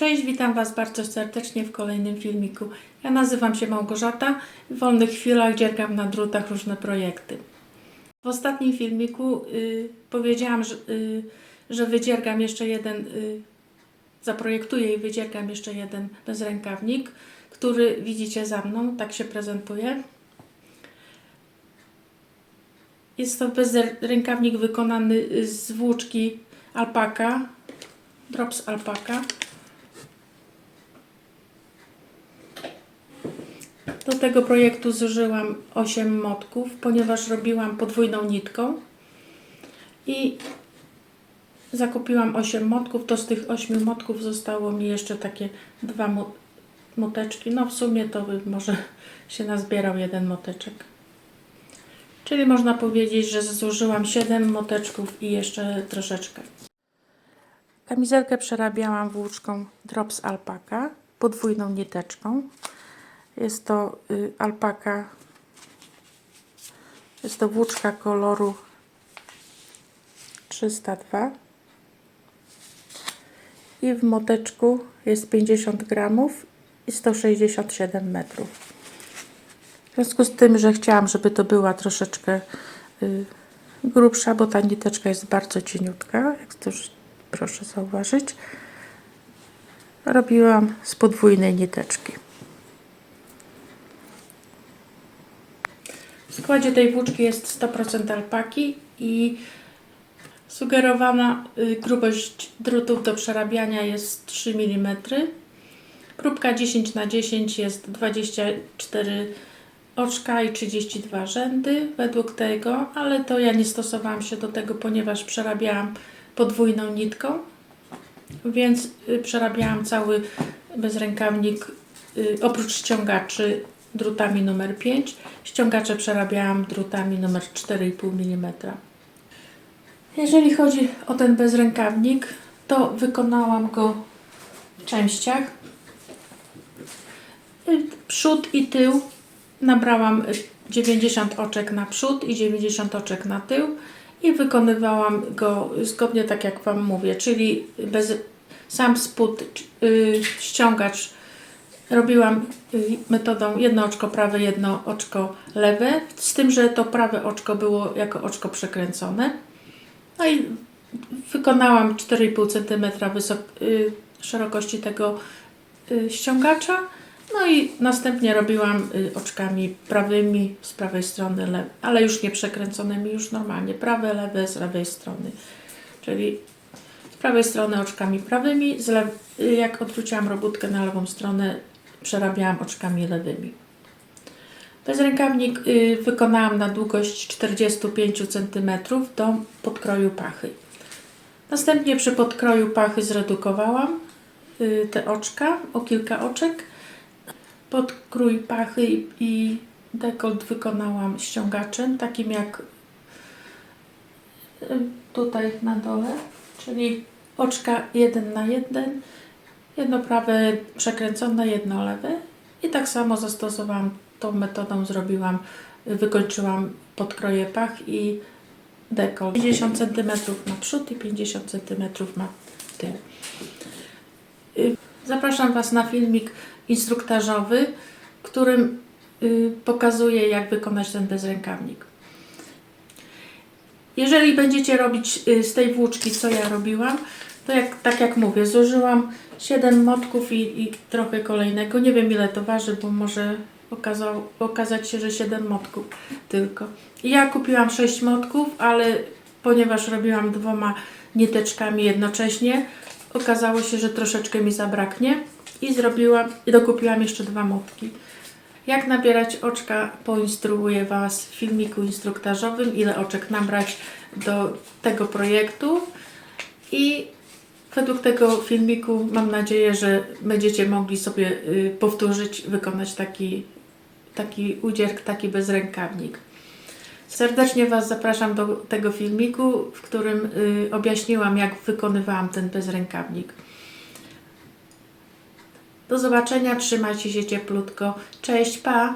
Cześć, witam Was bardzo serdecznie w kolejnym filmiku. Ja nazywam się Małgorzata. W wolnych chwilach dziergam na drutach różne projekty. W ostatnim filmiku y, powiedziałam, że, y, że wydziergam jeszcze jeden, y, zaprojektuję i wydziergam jeszcze jeden bezrękawnik, który widzicie za mną, tak się prezentuje. Jest to bezrękawnik wykonany z włóczki alpaka, drops alpaka. Do tego projektu zużyłam 8 motków, ponieważ robiłam podwójną nitką i zakupiłam 8 motków, to z tych 8 motków zostało mi jeszcze takie dwa mo- moteczki, no w sumie to może się nazbierał jeden moteczek. Czyli można powiedzieć, że zużyłam 7 moteczków i jeszcze troszeczkę. Kamizelkę przerabiałam włóczką Drops Alpaka, podwójną niteczką. Jest to y, alpaka, jest to włóczka koloru 302 i w moteczku jest 50 gramów i 167 metrów. W związku z tym, że chciałam, żeby to była troszeczkę y, grubsza, bo ta niteczka jest bardzo cieniutka, jak to już proszę zauważyć, robiłam z podwójnej niteczki. Składzie tej włóczki jest 100% alpaki i sugerowana y, grubość drutów do przerabiania jest 3 mm. Próbka 10 na 10 jest 24 oczka i 32 rzędy według tego, ale to ja nie stosowałam się do tego, ponieważ przerabiałam podwójną nitką, więc y, przerabiałam cały bezrękawnik y, oprócz ściągaczy drutami numer 5. Ściągacze przerabiałam drutami numer 4,5 mm. Jeżeli chodzi o ten bezrękawnik, to wykonałam go w częściach. Przód i tył nabrałam y, 90 oczek na przód i 90 oczek na tył i wykonywałam go zgodnie tak jak Wam mówię, czyli bez, sam spód, y, ściągacz robiłam y, metodą jedno oczko prawe, jedno oczko lewe, z tym, że to prawe oczko było jako oczko przekręcone. No i wykonałam 4,5 cm wysok- y, szerokości tego y, ściągacza. No i następnie robiłam oczkami prawymi z prawej strony, le- ale już nie przekręconymi, już normalnie prawe, lewe z lewej strony. Czyli z prawej strony oczkami prawymi, z jak odwróciłam robótkę na lewą stronę, przerabiałam oczkami lewymi. Bezrękawnik y, wykonałam na długość 45 cm do podkroju pachy. Następnie przy podkroju pachy zredukowałam y, te oczka o kilka oczek. Podkrój pachy i- i dekolt wykonałam ściągaczem, takim jak y, tutaj na dole, czyli oczka jeden na jeden, jedno prawe przekręcone, jedno lewe i tak samo zastosowałam tą metodą, zrobiłam, wykończyłam podkroje pach i dekolt. 50 cm na przód i 50 cm na tył. Y, Zapraszam Was na filmik instruktażowy, w którym y, pokazuję, jak wykonać ten bezrękawnik. Jeżeli będziecie robić y, z tej włóczki, co ja robiłam, to jak, tak jak mówię, zużyłam 7 motków i, i trochę kolejnego. Nie wiem ile to waży, bo może okazał, okazać się, że 7 motków tylko. Ja kupiłam 6 motków, ale ponieważ robiłam dwoma niteczkami jednocześnie, okazało się, że troszeczkę mi zabraknie i zrobiłam, i dokupiłam jeszcze dwa motki. Jak nabierać oczka, poinstruuję Was w filmiku instruktażowym, ile oczek nabrać do tego projektu. I według tego filmiku mam nadzieję, że będziecie mogli sobie y, powtórzyć, wykonać taki, taki udzierk, taki bezrękawnik. Serdecznie Was zapraszam do tego filmiku, w którym y, objaśniłam, jak wykonywałam ten bezrękawnik. Do zobaczenia, trzymajcie się cieplutko. Cześć, pa!